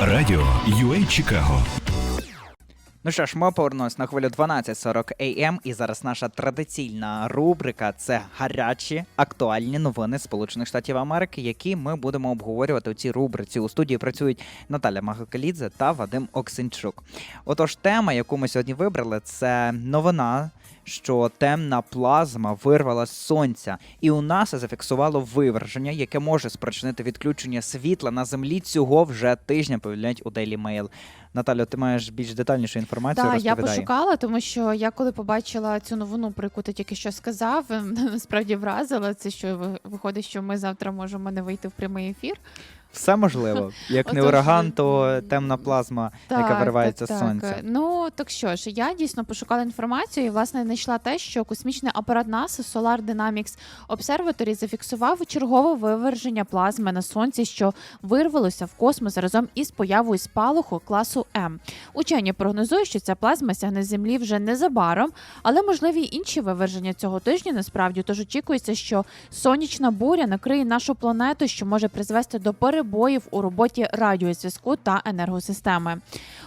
Радіо UA Чикаго. Ну що ж, ми повернулись на хвилю 12.40 AM, і зараз наша традиційна рубрика це гарячі актуальні новини Сполучених Штатів Америки, які ми будемо обговорювати у цій рубриці. У студії працюють Наталя Магакалідзе та Вадим Оксенчук. Отож, тема, яку ми сьогодні вибрали, це новина. Що темна плазма вирвала з сонця, і у НАСА зафіксувало виверження, яке може спричинити відключення світла на землі цього вже тижня. Повідомляють у Daily Mail. Наталю, ти маєш більш детальнішу інформацію. Так, я пошукала, тому що я коли побачила цю новину, про яку ти тільки що сказав, насправді вразила це, що ви- виходить, що ми завтра можемо не вийти в прямий ефір. Все можливо. Як не Отож, ураган, то темна плазма, яка виривається так, з так. сонця. Ну так що ж, я дійсно пошукала інформацію і власне знайшла те, що космічний апарат НАСА Solar Dynamics Observatory зафіксував чергове виверження плазми на сонці, що вирвалося в космос разом із появою спалаху класу М. Учені прогнозують, що ця плазма сягне землі вже незабаром, але можливі й інші виверження цього тижня насправді. Тож очікується, що сонячна буря накриє нашу планету, що може призвести до перебоїв у роботі радіозв'язку та енергосистеми.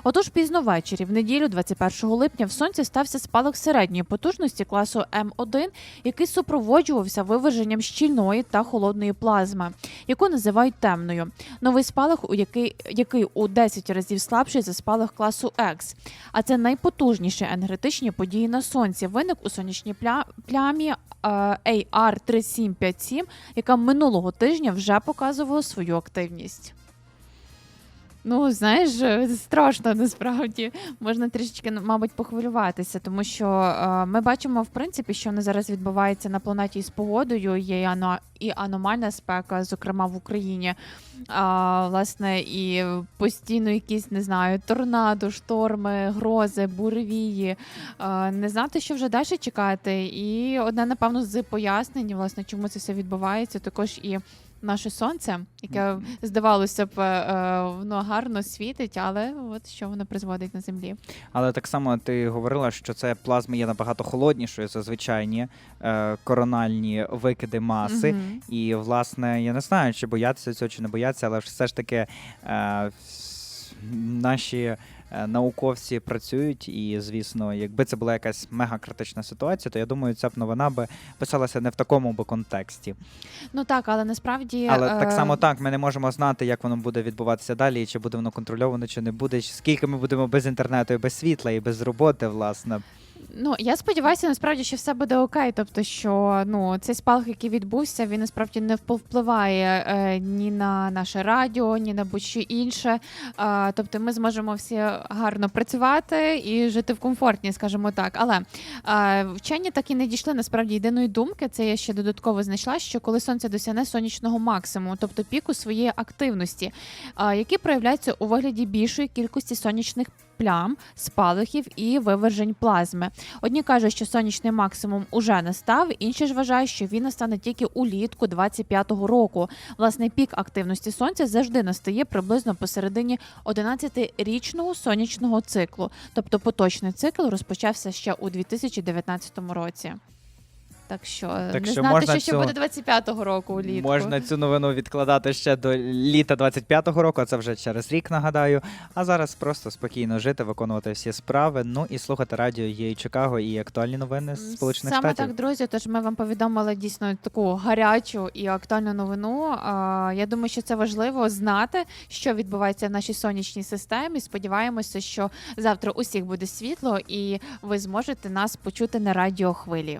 Отож, пізно ввечері, в неділю, 21 липня, в сонці стався спалах середньої потужності класу М1, який супроводжувався виверженням щільної та холодної плазми, яку називають темною. Новий спалах, у який, який у 10 разів слабший за спалах класу X. А це найпотужніші енергетичні події на сонці. Виник у сонячній пля- плямі AR3757, яка минулого тижня вже показувала свою активність. Ну, знаєш, е, страшно насправді. Можна трішечки, мабуть, похвилюватися, тому що е, ми бачимо, в принципі, що не зараз відбувається на планеті з погодою. Є і, ано, і аномальна спека, зокрема в Україні. А, власне, і постійно якісь, не знаю, торнадо, шторми, грози, буревії. А, не знати, що вже далі чекати. І одне, напевно, з пояснень, власне, чому це все відбувається, також і. Наше сонце, яке здавалося б, е, воно гарно світить, але от що воно призводить на землі. Але так само ти говорила, що це плазми є набагато холоднішою за звичайні е, корональні викиди маси. Мгм. І, власне, я не знаю, чи боятися цього, чи не бояться, але все ж таки е, наші е, науковці працюють, і, звісно, якби це була якась мегакритична ситуація, то я думаю, ця б новина би писалася не в такому би контексті. Ну так, але насправді Але е, так само так, ми не можемо знати, як воно буде відбуватися далі, і чи буде воно контрольовано, чи не буде, чи скільки ми будемо без інтернету, і без світла, і без роботи, власне. Ну я сподіваюся, насправді, що все буде окей. Тобто, що ну цей спалах, який відбувся, він насправді не впливає е, ні на наше радіо, ні на будь-що інше. Е, тобто, ми зможемо всі гарно працювати і жити в комфортні, скажімо так. Але е, вчені так і не дійшли насправді єдиної думки. Це я ще додатково знайшла, що коли сонце досягне сонячного максимуму, тобто піку своєї активності, е, які проявляються у вигляді більшої кількості сонячних плям, спалахів і вивержень плазми. Одні кажуть, що сонячний максимум уже настав, інші ж вважають, що він настане тільки улітку 25-го року. Власне, пік активності сонця завжди настає приблизно посередині 11-річного сонячного циклу. Тобто поточний цикл розпочався ще у 2019 році. Так що Так не що знати, можна що ще цю- буде 25-го року улітку. Можна цю новину відкладати ще до літа 25-го року, а це вже через рік нагадаю. А зараз просто спокійно жити, виконувати всі справи. Ну і слухати радіо є і Чикаго і актуальні новини з Сполучених Саме Штатів. так, друзі. Тож ми вам повідомили дійсно таку гарячу і актуальну новину. А, Я думаю, що це важливо знати, що відбувається в нашій сонячній системі. Сподіваємося, що завтра усіх буде світло, і ви зможете нас почути на радіохвилі.